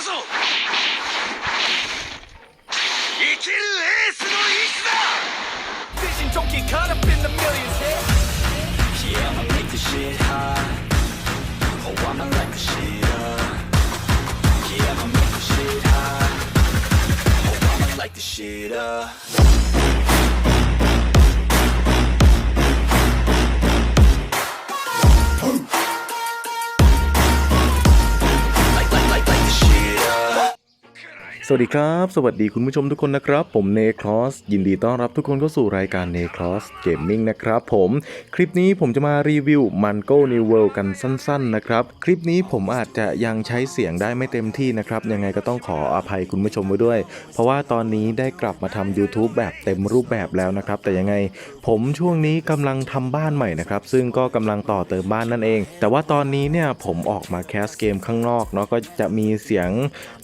ぞ生きるエースの意志だ Vision don't get caught up in the millions. Yeah, I'ma make this shit hot. Oh, I'ma light the shit up. Yeah, I'ma make this shit hot. Oh, I'ma light the shit up. วัสดีครับ สวัสดีคุณผู้ชมทุกคนนะครับ ผมเนครอสยินดีต้อนรับทุกคนเข้าสู่รายการเนครอสเกมมิ่งนะครับผม คลิปนี้ผมจะมารีวิวมันโก้ New World กันสั้นๆนะครับ คลิปนี้ผมอาจจะยังใช้เสียงได้ไม่เต็มที่นะครับ ยังไงก็ต้องขออภัยคุณผู้ชมไว้ด้วย เพราะว่าตอนนี้ได้กลับมาทำ YouTube แบบเต็มรูปแบบแล้วนะครับ แต่ยังไงผมช่วงนี้กำลังทำบ้านใหม่นะครับซึ่งก็กำลังต่อเติมบ้านนั่นเอง แต่ว่าตอนนี้เนี่ยผมออกมาแคสเกมข้างนอกเนาะก็จะมีเสียง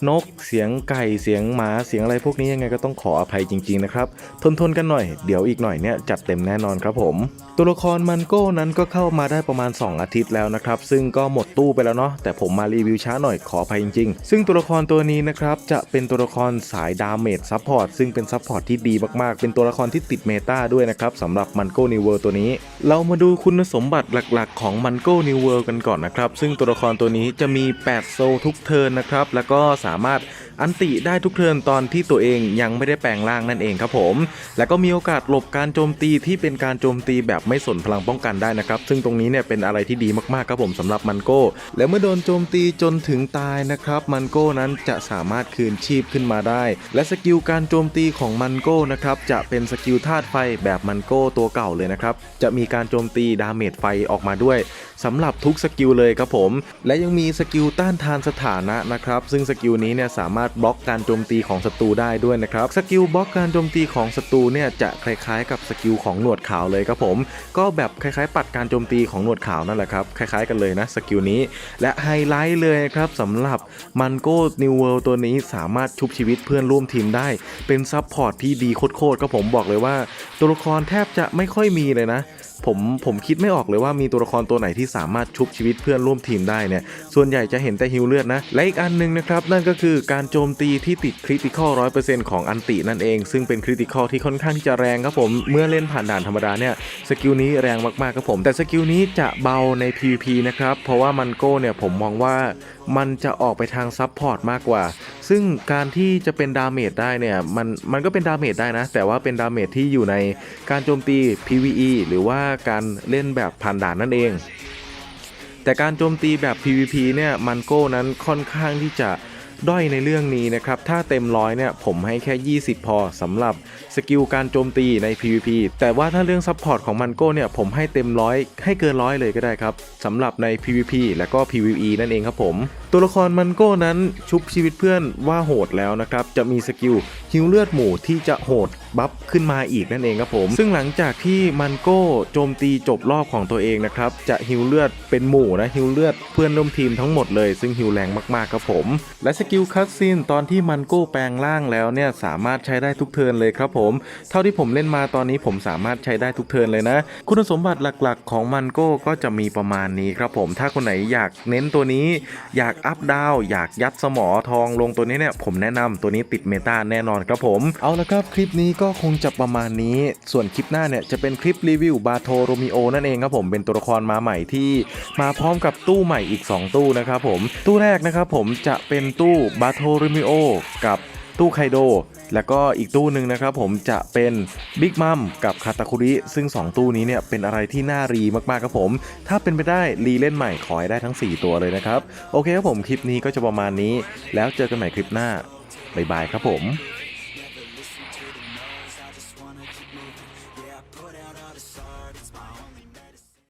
นกเสียงไก่เสียงหมาเสียงอะไรพวกนี้ยังไงก็ต้องขออภัยจริงๆนะครับทนทนๆกันหน่อยเดี๋ยวอีกหน่อยเนี่ยจัดเต็มแน่นอนครับผม ตัวละครมันโก้นั้นก็เข้ามาได้ประมาณ 2 อาทิตย์แล้วนะครับ ซึ่งก็หมดตู้ไปแล้วเนาะแต่ผมมารีวิวช้าหน่อยขออภัยจริงๆ ซึ่งตัวละครตัวนี้นะครับจะเป็นตัวละครสายดาเมจซัพพอร์ตซึ่งเป็นซัพพอร์ตที่ดีมากๆ เป็นตัวละครที่ติดเมตาด้วยนะครับสำหรับมันโก้นิวเวิร์ตัวนี้ เรามาดูคุณสมบัติหลักๆ ของมันโก้นิวเวิร์กันก่อนนะครับซึ่งตัวละครตัวนี้จะมี 8 โซลทุกเทิร์นนะครับแล้วก็สามารถ อันติได้ทุกเทิร์นตอนที่ตัวเองยังไม่ได้แปลงร่างนั่นเองครับผม แล้วก็มีโอกาสหลบการโจมตีที่เป็นการโจมตีแบบไม่สนพลังป้องกันได้นะครับ ซึ่งตรงนี้เนี่ยเป็นอะไรที่ดีมากๆครับผมสำหรับมันโก้ และเมื่อโดนโจมตีจนถึงตายนะครับ มันโก้นั้นจะสามารถคืนชีพขึ้นมาได้ และสกิลการโจมตีของมันโก้นะครับจะเป็นสกิลธาตุไฟแบบมันโก้ตัวเก่าเลยนะครับจะมีการโจมตีดาเมจไฟออกมาด้วยสำหรับทุกสกิลเลยครับผม และยังมีสกิลต้านทานสถานะนะครับซึ่งสกิลนี้เนี่ยสามารถบล็อกการโจมตีของศัตรูได้ด้วยนะครับสกิลบล็อกการโจมตีของศัตรูเนี่ยจะคล้ายๆ กับสกิลของหนวดขาวเลยครับผม ก็แบบคล้ายๆ ปัดการโจมตีของหนวดขาวนั่นแหละครับคล้ายๆกันเลยนะสกิลนี้ และไฮไลท์เลยครับสำหรับมันโก้นิวเวิลด์ตัวนี้สามารถชุบชีวิตเพื่อนร่วมทีมได้ เป็นซับพอร์ตที่ดีโคตรๆก็ผมบอกเลยว่า ตัวละครแทบจะไม่ค่อยมีเลยนะ ผมผมคิดไม่ออกเลยว่ามีตัวละครตัวไหนที่สามารถชุบชีวิตเพื่อนร่วมทีมได้เนี่ยส่วนใหญ่จะเห็นแต่ฮิวเลือดนะ และอีกอันหนึงนะครับ นั่นก็คือการโจมตีที่ติดคริติคอล100%ของอันตินั่นเอง ซึ่งเป็นคริติคอลที่ค่อนข้างจะแรงครับผมเมื่อเล่นผ่านด่านธรรมดาเนี่ยสกิลนี้แรงมากๆครับผมแต่สกิลนี้จะเบาใน PVP นะครับเพราะว่ามันโก้เนี่ยผมมองว่ามันจะออกไปทางซับพอร์ตมากกว่า ซึ่งการที่จะเป็นดาเมจได้เนี่ยมันมันก็เป็นดาเมจได้นะ แต่ว่าเป็นดาเมจที่อยู่ในการโจมตี PVE หรือว่าการเล่นแบบผ่านด่านนั่นเอง แต่การโจมตีแบบ PVP เนี่ยมันโก้นั้นค่อนข้างที่จะด้อยในเรื่องนี้นะครับ ถ้าเต็มร้อยเนี่ยผมให้แค่ 20 พอสำหรับสกิลการโจมตีใน PVP แต่ว่าถ้าเรื่องซัพพอร์ตของมันโก้เนี่ยผมให้เต็มร้อยให้เกินร้อยเลยก็ได้ครับสำหรับใน PVP และก็ PVE นั่นเองครับผมตัวละครมันโก้นั้นชุบชีวิตเพื่อนว่าโหดแล้วนะครับ จะมีสกิลฮิวเลือดหมู่ที่จะโหดบัฟขึ้นมาอีกนั่นเองครับผม ซึ่งหลังจากที่มันโก้โจมตีจบรอบของตัวเองนะครับ จะฮิวเลือดเป็นหมู่นะฮิวเลือดเพื่อนร่วมทีมทั้งหมดเลย ซึ่งฮิวแรงมากๆครับผม และสกิลคัตซีนตอนที่มันโก้แปลงร่างแล้วเนี่ยสามารถใช้ได้ทุกเทิร์นเลยครับผม เท่าที่ผมเล่นมาตอนนี้ผมสามารถใช้ได้ทุกเทิร์นเลยนะ คุณสมบัติหลักๆ ของมันโก้ก็จะมีประมาณนี้ครับผม ถ้าคนไหนอยากเน้นตัวนี้อยากอัพดาวอยากยัดสมอทองลงตัวนี้เนี่ย ผมแนะนำตัวนี้ติดเมตาแน่นอนครับผม เอาละครับคลิปนี้ก็คงจะประมาณนี้ ส่วนคลิปหน้าเนี่ยจะเป็นคลิปรีวิวบาโทโรมิโอนั่นเองครับผมเป็นตัวละครมาใหม่ที่มาพร้อมกับตู้ใหม่อีก 2 ตู้นะครับผมตู้แรกนะครับผมจะเป็นตู้บาโทโรมิโอกับตู้ไคโด แล้วก็อีกตู้หนึ่งนะครับผมจะเป็นบิ๊กมัมกับคาตาคุริ ซึ่ง 2 ตู้นี้เนี่ยเป็นอะไรที่น่ารีมากๆครับผม ถ้าเป็นไปได้รีเล่นใหม่ขอให้ได้ทั้ง 4 ตัวเลยนะครับ โอเคครับผมคลิปนี้ก็จะประมาณนี้ แล้วเจอกันใหม่คลิปหน้าบ๊ายบายครับผม